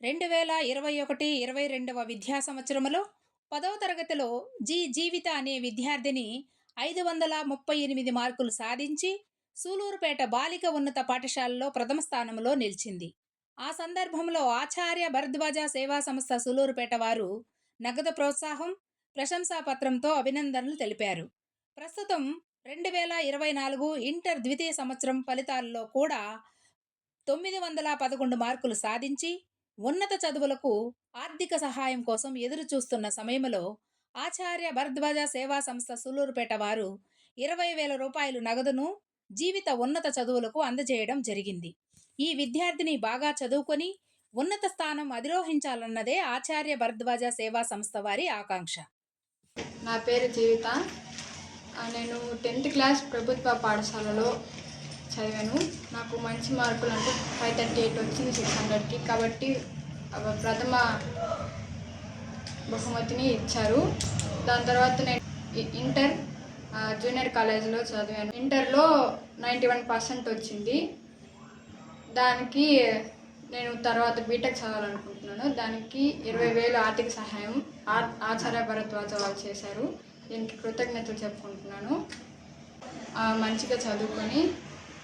రెండు వేల ఇరవై ఒకటి ఇరవై రెండవ విద్యా సంవత్సరంలో పదవ తరగతిలో జి జీవిత అనే విద్యార్థిని ఐదు వందల ముప్పై ఎనిమిది మార్కులు సాధించి సూలూరుపేట బాలిక ఉన్నత పాఠశాలలో ప్రథమ స్థానంలో నిలిచింది. ఆ సందర్భంలో ఆచార్య భరద్వాజ సేవా సంస్థ సూలూరుపేట వారు నగదు ప్రోత్సాహం ప్రశంసా పత్రంతో అభినందనలు తెలిపారు. ప్రస్తుతం రెండు వేల ఇరవై నాలుగు ఇంటర్ ద్వితీయ సంవత్సరం ఫలితాల్లో కూడా తొమ్మిది వందల పదకొండు మార్కులు సాధించి ఉన్నత చదువులకు ఆర్థిక సహాయం కోసం ఎదురు చూస్తున్న సమయంలో ఆచార్య భరద్వాజ సేవా సంస్థ సూలూరుపేట వారు ఇరవై వేల రూపాయలు నగదును జీవిత ఉన్నత చదువులకు అందజేయడం జరిగింది. ఈ విద్యార్థిని బాగా చదువుకొని ఉన్నత స్థానం అధిరోహించాలన్నదే ఆచార్య భరద్వాజ సేవా సంస్థ వారి ఆకాంక్ష. నా పేరు జీవిత. నేను టెన్త్ క్లాస్ ప్రభుత్వ పాఠశాలలో చదివాను. నాకు మంచి మార్కులు అంటే ఫైవ్ థర్టీ ఎయిట్ వచ్చింది సిక్స్ హండ్రెడ్కి కాబట్టి ప్రథమ బహుమతిని ఇచ్చారు. దాని తర్వాత నేను ఇంటర్ జూనియర్ కాలేజీలో చదివాను. ఇంటర్లో నైంటీ వన్ పర్సెంట్ వచ్చింది. దానికి నేను తర్వాత బీటెక్ చదవాలనుకుంటున్నాను. దానికి ఇరవై వేలు ఆర్థిక సహాయం ఆ- ఆచార్య భరద్వాజ వాళ్ళు చేశారు. దీనికి కృతజ్ఞతలు చెప్పుకుంటున్నాను. మంచిగా చదువుకొని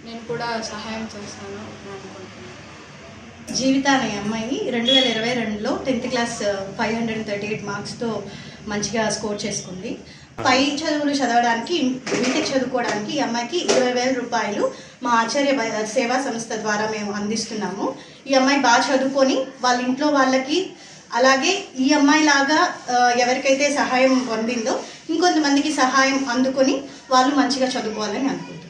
నేను కూడా సహాయం చేస్తాను అనుకుంటున్నాను. జీవిత అనే అమ్మాయి రెండు వేల ఇరవై రెండులో tenth class five hundred and thirty eight మార్క్స్తో మంచిగా స్కోర్ చేసుకుంది. పై చదువులు చదవడానికి బీటెక్ చదువుకోవడానికి ఈ అమ్మాయికి ఇరవై వేల రూపాయలు మా ఆచార్య సేవా సంస్థ ద్వారా మేము అందిస్తున్నాము. ఈ అమ్మాయి బాగా చదువుకొని వాళ్ళ ఇంట్లో వాళ్ళకి అలాగే ఈ అమ్మాయి లాగా ఎవరికైతే సహాయం పొందిందో ఇంకొంతమందికి సహాయం అందుకొని వాళ్ళు మంచిగా చదువుకోవాలని అనుకుంటున్నాను